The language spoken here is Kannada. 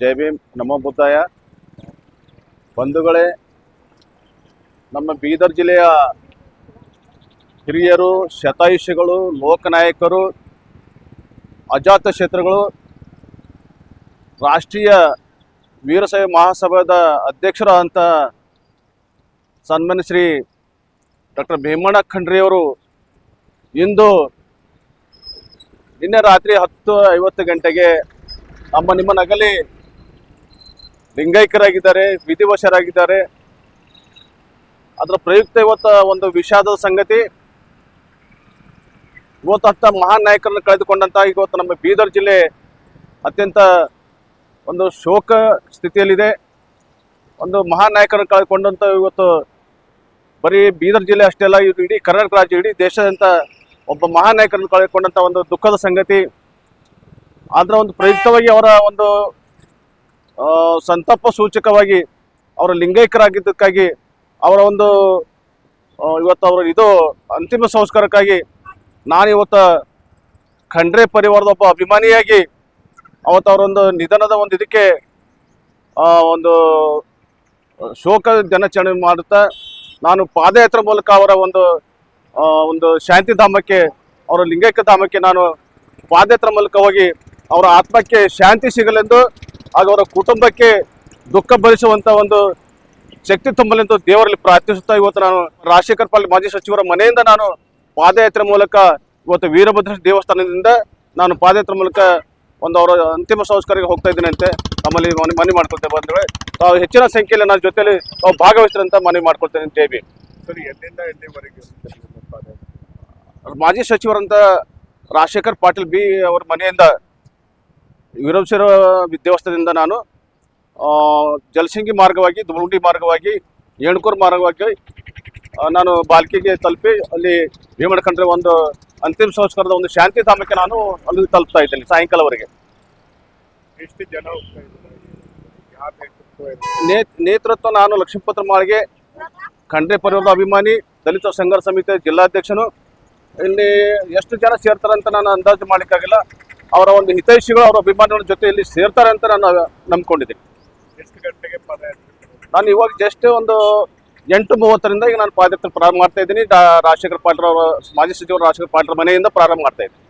ಜೈ ಭೀಮ್. ನಮ್ಮ ಬುದ್ಧಾಯ ಬಂಧುಗಳೇ, ನಮ್ಮ ಬೀದರ್ ಜಿಲ್ಲೆಯ ಹಿರಿಯರು, ಶತಾಯುಷಿಗಳು, ಲೋಕನಾಯಕರು, ಅಜಾತ ಕ್ಷೇತ್ರಗಳು ರಾಷ್ಟ್ರೀಯ ವೀರಶೈವ ಮಹಾಸಭಾದ ಅಧ್ಯಕ್ಷರಾದಂಥ ಸನ್ಮಾನ್ಯ ಶ್ರೀ ಡಾಕ್ಟರ್ ಭೀಮಣ್ಣ ಖಂಡ್ರಿಯವರು ಇಂದು ನಿನ್ನೆ ರಾತ್ರಿ ಹತ್ತು ಐವತ್ತು ಗಂಟೆಗೆ ನಮ್ಮ ನಿಮ್ಮ ನಗಲಿ ಲಿಂಗೈಕ್ಯರಾಗಿದ್ದಾರೆ, ವಿಧಿವಶರಾಗಿದ್ದಾರೆ. ಅದರ ಪ್ರಯುಕ್ತ ಇವತ್ತು ಒಂದು ವಿಷಾದದ ಸಂಗತಿ. ಇವತ್ತು ಹತ್ತ ಮಹಾನ್ ನಾಯಕರನ್ನು ಕಳೆದುಕೊಂಡಂತ ಇವತ್ತು ನಮ್ಮ ಬೀದರ್ ಜಿಲ್ಲೆ ಅತ್ಯಂತ ಒಂದು ಶೋಕ ಸ್ಥಿತಿಯಲ್ಲಿದೆ. ಒಂದು ಮಹಾನ್ ನಾಯಕರನ್ನು ಕಳೆದುಕೊಂಡಂತ ಇವತ್ತು ಬರೀ ಬೀದರ್ ಜಿಲ್ಲೆ ಅಷ್ಟೇ ಅಲ್ಲ, ಇದು ಇಡೀ ಕರ್ನಾಟಕ ರಾಜ್ಯ, ಇಡೀ ದೇಶದಂತ ಒಬ್ಬ ಮಹಾನ್ ನಾಯಕರನ್ನು ಕಳೆದುಕೊಂಡಂತ ಒಂದು ದುಃಖದ ಸಂಗತಿ. ಅದರ ಒಂದು ಪ್ರಯುಕ್ತವಾಗಿ ಅವರ ಒಂದು ಸಂತಾಪ ಸೂಚಕವಾಗಿ ಅವರ ಲಿಂಗೈಕ್ಯರಾಗಿದ್ದಕ್ಕಾಗಿ ಅವರ ಒಂದು ಇವತ್ತು ಅವರ ಇದು ಅಂತಿಮ ಸಂಸ್ಕಾರಕ್ಕಾಗಿ ನಾನು ಇವತ್ತು ಖಂಡ್ರೆ ಪರಿವಾರದ ಒಬ್ಬ ಅಭಿಮಾನಿಯಾಗಿ ಅವತ್ತು ಅವರೊಂದು ನಿಧನದ ಒಂದು ಇದಕ್ಕೆ ಒಂದು ಶೋಕ ದಿನಾಚರಣೆ ಮಾಡುತ್ತಾ ನಾನು ಪಾದಯಾತ್ರೆ ಮೂಲಕ ಅವರ ಒಂದು ಒಂದು ಶಾಂತಿ ಧಾಮಕ್ಕೆ, ಅವರ ಲಿಂಗೈಕ್ಯ ಧಾಮಕ್ಕೆ ನಾನು ಪಾದಯಾತ್ರೆ ಮೂಲಕ ಹೋಗಿ ಅವರ ಆತ್ಮಕ್ಕೆ ಶಾಂತಿ ಸಿಗಲೆಂದು ಹಾಗೂ ಅವರ ಕುಟುಂಬಕ್ಕೆ ದುಃಖ ಭರಿಸುವಂತ ಒಂದು ಶಕ್ತಿ ತುಂಬಲೆಂದು ದೇವರಲ್ಲಿ ಪ್ರಾರ್ಥಿಸುತ್ತಾ ಇವತ್ತು ನಾನು ರಾಜಶೇಖರ್ ಪಾಲ್ ಮಾಜಿ ಸಚಿವರ ಮನೆಯಿಂದ ನಾನು ಪಾದಯಾತ್ರೆ ಮೂಲಕ ಇವತ್ತು ವೀರಭದ್ರ ದೇವಸ್ಥಾನದಿಂದ ನಾನು ಪಾದಯಾತ್ರೆ ಮೂಲಕ ಒಂದು ಅವರ ಅಂತಿಮ ಸಂಸ್ಕಾರಕ್ಕೆ ಹೋಗ್ತಾ ಇದ್ದೇನೆ ಅಂತೆ ನಮ್ಮಲ್ಲಿ ಮನೆ ಮನವಿ ಮಾಡ್ಕೊಳ್ತೇವೆ ಬಂದ್ರೆ ತಾವು ಹೆಚ್ಚಿನ ಸಂಖ್ಯೆಯಲ್ಲಿ ನನ್ನ ಜೊತೆಯಲ್ಲಿ ತಾವು ಭಾಗವಹಿಸಿರಂತ ಮನವಿ ಮಾಡ್ಕೊಳ್ತೇನೆ ಜೈ ಸರಿ ಎಲ್ಲಿಂದ ಎಲ್ಲಿವರೆಗೆ ಮಾಜಿ ಸಚಿವರಂತ ರಾಜಶೇಖರ್ ಪಾಟೀಲ್ ಬಿ ಅವರ ಮನೆಯಿಂದ ವೀರಭದ್ರ ದೇವಸ್ಥಾನದಿಂದ ನಾನು ಜಲಸಿಂಗಿ ಮಾರ್ಗವಾಗಿ ದುಮುಗುಂಡಿ ಮಾರ್ಗವಾಗಿ ಏಣ್ಕೂರು ಮಾರ್ಗವಾಗಿ ನಾನು ಬಾಲ್ಕಿಗೆ ತಲುಪಿ ಅಲ್ಲಿ ಭೀಮಡ್ಕಂಡ್ರೆ ಒಂದು ಅಂತಿಮ ಸಂಸ್ಕಾರದ ಒಂದು ಶಾಂತಿ ಧಾಮಕ್ಕೆ ನಾನು ಅಲ್ಲಿ ತಲುಪ್ತಾ ಇದ್ದೇನೆ ಸಾಯಂಕಾಲವರೆಗೆ ಎಷ್ಟು ಜನ ನೇತೃತ್ವ ನಾನು ಲಕ್ಷ್ಮೀಪತ್ರ ಮಾಳಿಗೆ ಖಂಡ್ರೆ ಪರಿವಾರದ ಅಭಿಮಾನಿ ದಲಿತ ಸಂಘರ್ಷ ಸಮಿತಿ ಜಿಲ್ಲಾಧ್ಯಕ್ಷನು. ಇಲ್ಲಿ ಎಷ್ಟು ಜನ ಸೇರ್ತಾರಂತ ನಾನು ಅಂದಾಜು ಮಾಡಲಿಕ್ಕಾಗಿಲ್ಲ. ಅವರ ಒಂದು ಹಿತೈಷಿಗಳು ಅವರ ಅಭಿಮಾನಿಗಳ ಜೊತೆ ಇಲ್ಲಿ ಸೇರ್ತಾರೆ ಅಂತ ನಾನು ನಂಬ್ಕೊಂಡಿದ್ದೀನಿ. ಎಷ್ಟು ಗಂಟೆಗೆ ನಾನು ಇವಾಗ ಜಸ್ಟ್ ಒಂದು ಎಂಟು ಮೂವತ್ತರಿಂದ ಈಗ ನಾನು ಪಾದಯಾತ್ರೆ ಪ್ರಾರಂಭ ಮಾಡ್ತಾ ಇದ್ದೀನಿ. ರಾಜಶೇಖರ್ ಪಾಟೀಲ್ ಅವರ ಮಾಜಿ ಸಚಿವರು ರಾಜಶೇಖರ್ ಪಾಟೀಲ್ ಮನೆಯಿಂದ ಪ್ರಾರಂಭ ಮಾಡ್ತಾ ಇದ್ದೀನಿ.